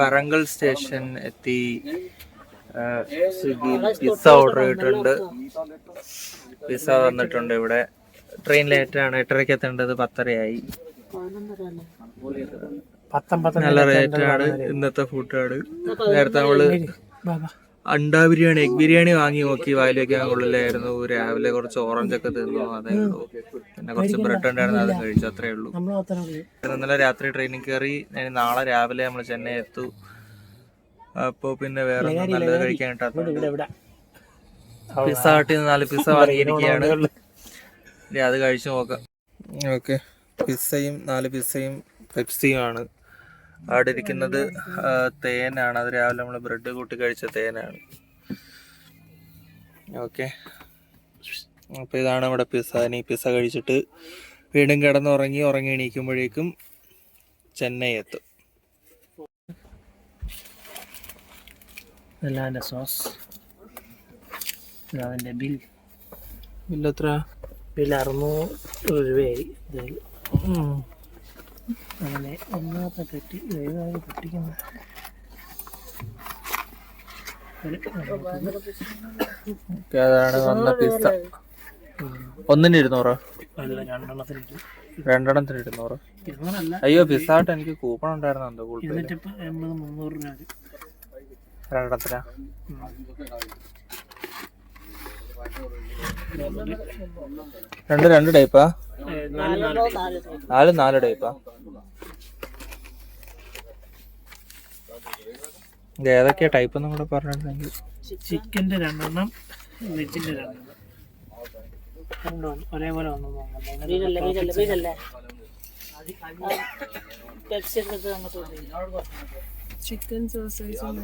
വറങ്കൽ station എത്തി. Swiggy pizza order ചെയ്തിട്ടുണ്ട്. Pizza വന്നിട്ടുണ്ട് ഇവിടെ. ട്രെയിൻ ലേറ്റ് ആണ്. എട്ടരയ്ക്ക് എത്തേണ്ടത് പത്തരയായി. നല്ല റേറ്റ് ആണ്. ഇന്നത്തെ ഫുഡാണ് നേരത്തെ നമ്മൾ അണ്ടാ ബിരിയാണി എഗ് ബിരിയാണി വാങ്ങി നോക്കി. വായിൽ വെക്കാൻ കൊള്ളില്ലായിരുന്നു രാവിലെ കുറച്ച് ഓറഞ്ച് ഒക്കെ തിന്നു. അതേ ഉള്ളൂ. പിന്നെ കുറച്ച് ബ്രെഡ് ഉണ്ടായിരുന്നു. അത് കഴിച്ചു. അത്രേ ഉള്ളൂ. ഇന്നലെ രാത്രി ട്രെയിനിങ് കയറി. ഞാൻ നാളെ രാവിലെ നമ്മൾ ചെന്നൈ എത്തു. അപ്പോ പിന്നെ വേറെ ഒന്നും നല്ലത് കഴിക്കാൻ കിട്ടാത്ത പിസ്സ നാല് പിസ്സ വാങ്ങിയിരിക്കുകയാണ് ഇനി അത് കഴിച്ചു നോക്കാം. ഓക്കെ. പിസ്സയും നാല് പിസ്സയും പെപ്സിയും ആണ്. അവിടെ ഇരിക്കുന്നത് തേനാണ്. അത് രാവിലെ നമ്മൾ ബ്രെഡ് കൂട്ടി കഴിച്ച തേനാണ്. ഓക്കെ. അപ്പോൾ ഇതാണ് നമ്മുടെ പിസ്സ. ഇനി പിസ്സ കഴിച്ചിട്ട് വീണ്ടും കിടന്നുറങ്ങി ഉറങ്ങി എണീക്കുമ്പോഴേക്കും ചെന്നൈ എത്തും. ഇതെല്ലാം സോസ്. അതിന്റെ ബിൽ. ഇല്ലത്ര ബിൽ അറുന്നൂറ് രൂപയായി ഇതിൽ. അങ്ങനെ ഒന്നാമത്തെ തെറ്റി അതാണ് വന്ന പിസ്ത ഒന്നിന് ഇരുന്നൂറ്. രണ്ടെണ്ണത്തിന് ഇരുന്നൂറ്. അയ്യോ പിസ്സ ആട്ട് എനിക്ക് കൂപ്പൺ ഉണ്ടായിരുന്നു എന്തോ വരും. രണ്ടെണ്ണത്തിനാ. രണ്ട് രണ്ട് ടൈപ്പാ? നാല് നാല് നാല് നാല് ടൈപ്പാ. ഇത് ഏതൊക്കെയാ ടൈപ്പ് എന്നും കൂടെ പറഞ്ഞിട്ടുണ്ടെങ്കിൽ. ചിക്കന്റെ രണ്ടെണ്ണം വെജിന്റെ രണ്ടെണ്ണം. രണ്ടും ഒരേപോലെ ചിക്കൻ സോസേജും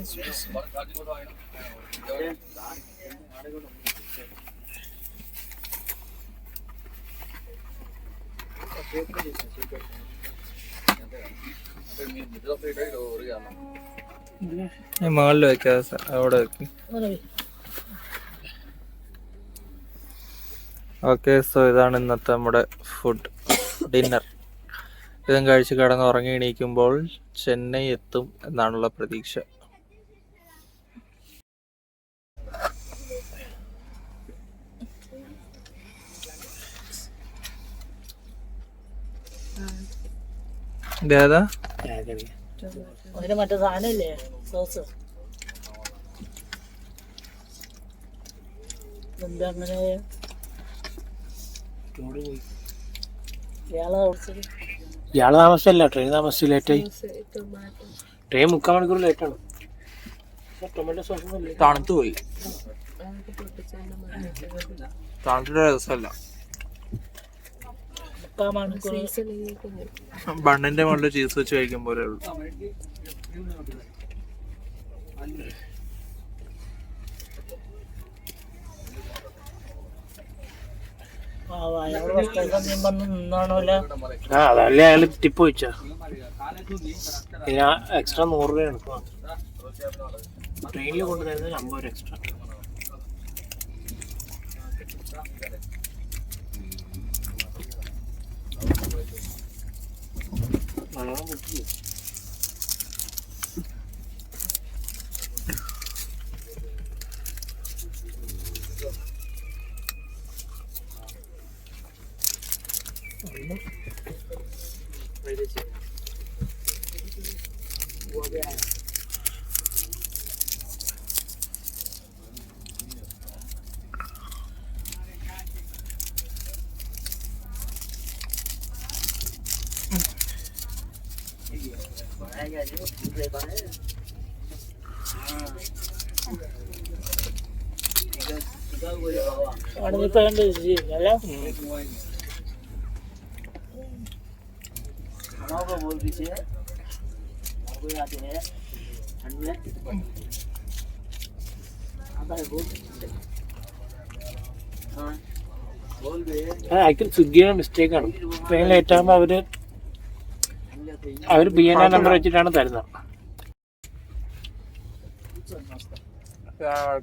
മുകളിൽ വെക്കാതെ അവിടെ വെക്ക്. ഓക്കെ സോ ഇതാണ് ഇന്നത്തെ നമ്മുടെ ഫുഡ് ഡിന്നർ. ഇതും കഴിച്ച് കിടന്ന് ഉറങ്ങി എണീക്കുമ്പോൾ ചെന്നൈ എത്തും എന്നാണുള്ള പ്രതീക്ഷ. ഇതേതാ അതിന് മറ്റേ സാധനമില്ലേ? സോസ്. എന്താ അങ്ങനെ? ഇയാളെ താമസിച്ചല്ല ട്രെയിൻ താമസിച്ചു ലേറ്റായി ട്രെയിൻ മുക്കാൽ മണിക്കൂർ ലേറ്റാണ് ടൊമാറ്റോ സോസ് ഒന്നും തണുത്തു പോയി. തണുത്തിട്ട് രസമല്ല മുക്കാൽ മണിക്കൂർ സീസണിലേക്ക് ബണ്ണിന്റെ മുകളിൽ ചീസ് വെച്ച് കഴിക്കും പോലെ ഉള്ളു. ആ അതല്ലേ അയാൾ ടിപ്പ് വെച്ചാ എക്സ്ട്രാ നൂറ് രൂപയാണ് ട്രെയിനിൽ കൊണ്ടുവരുന്നത് അമ്പത് രൂപ എക്സ്ട്രാ 7分 നല്ലോണം കിട്ടില്ലേ അവിടെ ഇപ്പൊ കണ്ട് അല്ല ആക്ച്വലി സ്വിഗ്ഗിയുടെ മിസ്റ്റേക്ക് ആണ് ട്രെയിൻ ലേറ്റ് ആകുമ്പോൾ അവർ അവർ ബി എൻ ആർ നമ്പർ വെച്ചിട്ടാണ് തരുന്നത്.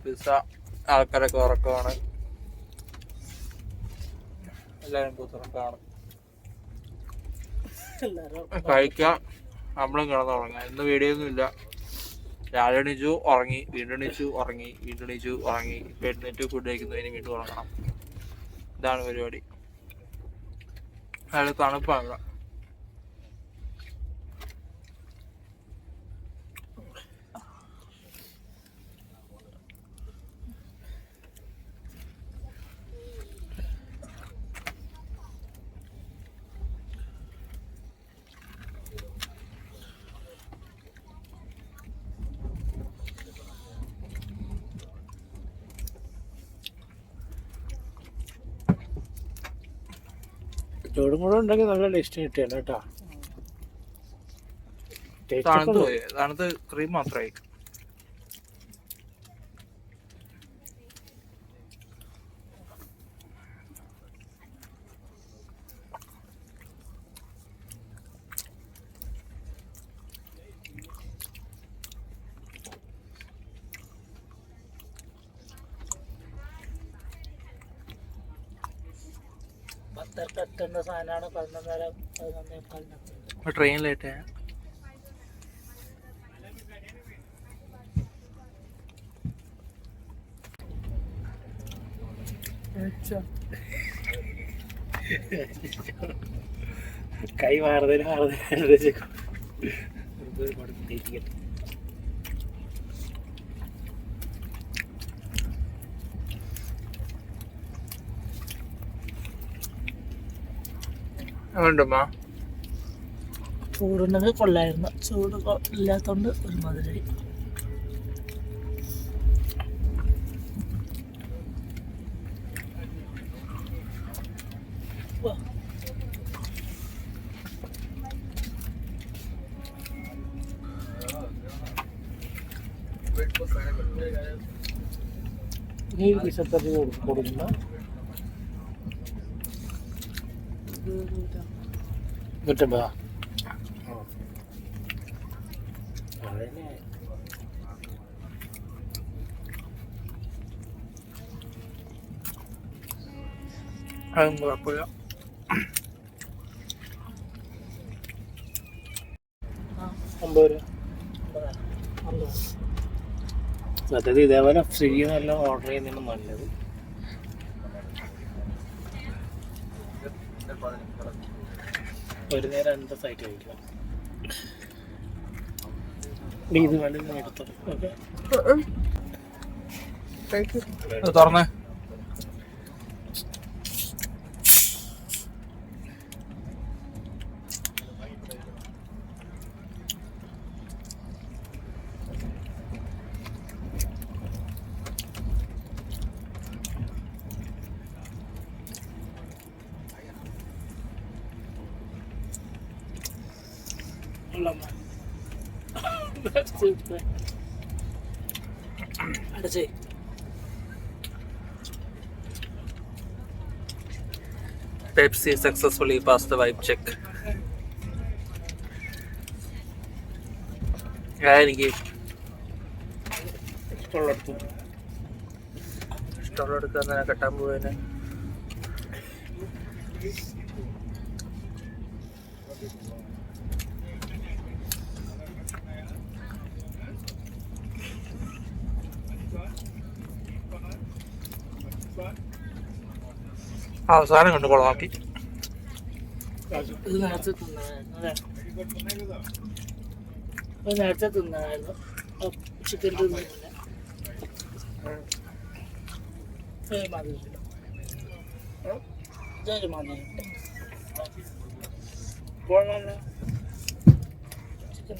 പിസ്സ ആൾക്കാരൊക്കെ ഉറക്കമാണ്. കൂത്തുറക്കാണ് എല്ലാരും കഴിക്കാം. നമ്മളും കിടന്നുറങ്ങാം. ഇന്ന് വീഡിയോ ഒന്നും ഇല്ല. രാവിലെ എണീച്ചു ഉറങ്ങി. വീണ്ടും എണീച്ചു ഉറങ്ങി. വീണ്ടും എണീച്ചു ഉറങ്ങി. ഇപ്പം എഴുന്നേറ്റ് ഫുഡ് കഴിക്കുന്നതിന് വീണ്ടും ഉറങ്ങണം. ഇതാണ് പരിപാടി. അയാൾ തണുപ്പാണ് ചൂടും കൂടെ ഉണ്ടെങ്കിൽ നല്ല ടേസ്റ്റ് കിട്ടിയാണ് കേട്ടോ തണുത്ത് തണുത്ത് ക്രീം മാത്രമായി പത്തരക്ക് എത്തേണ്ട സാധനമാണ്. പതിനൊന്നര പതിനൊന്നേ ട്രെയിൻ കൈ മാറുന്നതിന് മാറുന്നതിന് അതുകൊണ്ടുമ്മ ചൂടുണ്ടെങ്കിൽ കൊള്ളായിരുന്നു. ചൂട് കൊ- ഇല്ലാത്തോണ്ട് ഒരു മധുരടി വാ. നീ വിശത്തറി കൊടുക്കുന്ന നൂറ്റമ്പതാ അതും കുഴപ്പമില്ല അമ്പത് രൂപ അമ്പതാ. അമ്പത്. സത്യത്തിൽ ഇതേപോലെ സ്വിഗ്ഗി നല്ല ഓർഡർ ചെയ്യുന്നതാണ് നല്ലത് ഒരു നേരം അടുത്ത സൈറ്റ് കഴിക്കാം ഡി, ഇത് വേണ്ടി ഞാൻ എടുത്തോ ഓക്കെ ഇത് തുറന്നേ അടച്ചേ Pepsi successfully passed the vibe check. എനിക്ക് ഇഷ്ടമുള്ളടത്ത് ഇഷ്ടമുള്ള എടുക്കാൻ കെട്ടാൻ പോവേനെ. അവസാനം കണ്ട് കൊളമാക്കി നേരത്തെ തിന്നതായിരുന്നു ചിക്കൻ തിന്നില്ല. ചിക്കൻ